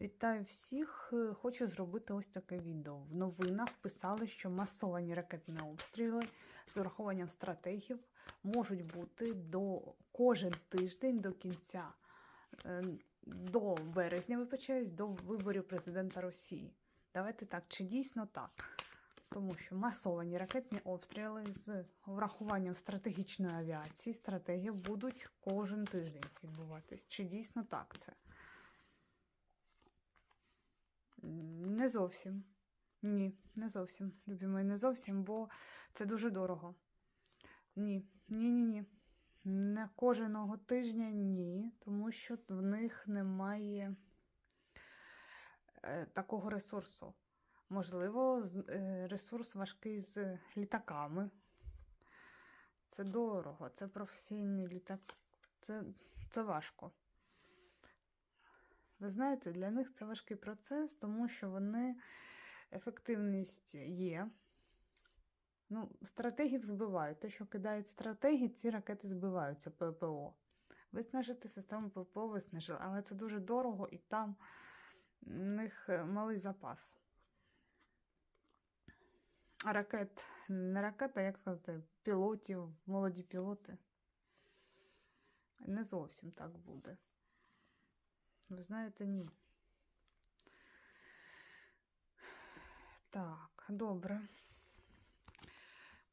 Вітаю всіх! Хочу зробити ось таке відео. В новинах писали, що масовані ракетні обстріли з урахуванням стратегів можуть бути до кожен тиждень до кінця, е, до березня, вибачаюсь, до виборів президента Росії. Давайте так, чи дійсно так? Тому що масовані ракетні обстріли з врахуванням стратегічної авіації, стратегії будуть кожен тиждень відбуватись. Чи дійсно так це? Не зовсім. Ні, не зовсім. Любі не зовсім, бо це дуже дорого. Ні, ні, ні, ні. Не кожного тижня ні, тому що в них немає е, такого ресурсу. Можливо, е, ресурс важкий з літаками. Це дорого, це професійний літак. Це, це важко. Ви знаєте, для них це важкий процес, тому що вони ефективність є. Ну, стратегів збивають. Те, що кидають стратегії, ці ракети збиваються ППО. Виснажити систему ППО виснажили, але це дуже дорого і там в них е, малий запас. А ракет, не ракета, як сказати, пілотів, молоді пілоти. Не зовсім так буде. Ви знаєте, ні. Так, добре.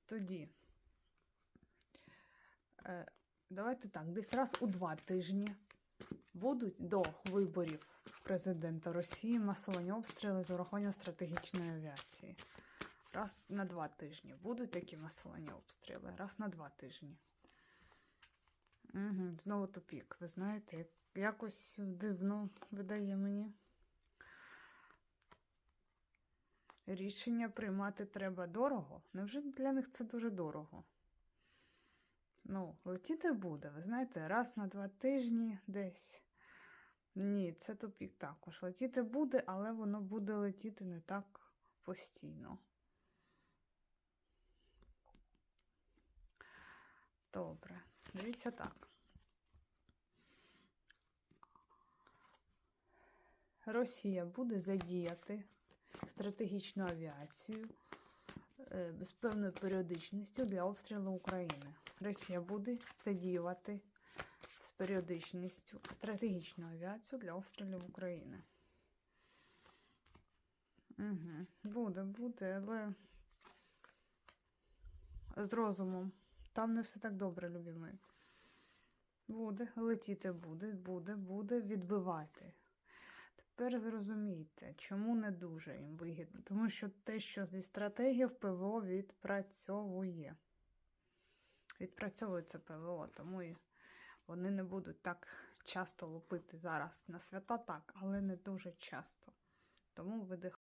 Тоді. Е, давайте так, десь раз у два тижні будуть до виборів президента Росії масовані обстріли з урахуванням стратегічної авіації. Раз на два тижні. Будуть такі масовані обстріли. Раз на два тижні. Угу, знову тупік. Ви знаєте, якось дивно видає мені. Рішення приймати треба дорого. Невже для них це дуже дорого? Ну, летіти буде, ви знаєте, раз на два тижні десь. Ні, це тупік також. Летіти буде, але воно буде летіти не так постійно. Добре, дивіться так. Росія буде задіяти стратегічну авіацію е, з певною періодичністю для обстрілу України. Росія буде задіювати з періодичністю стратегічну авіацію для обстрілів України. Угу. Буде, буде, але з розумом. Там не все так добре, любі. Буде, летіти буде, буде, буде, відбивайте. Тепер зрозумійте, чому не дуже їм вигідно. Тому що те, що зі стратегії в ПВО відпрацьовує. Відпрацьовується ПВО, тому і вони не будуть так часто лупити зараз на свята, так, але не дуже часто. Тому видих.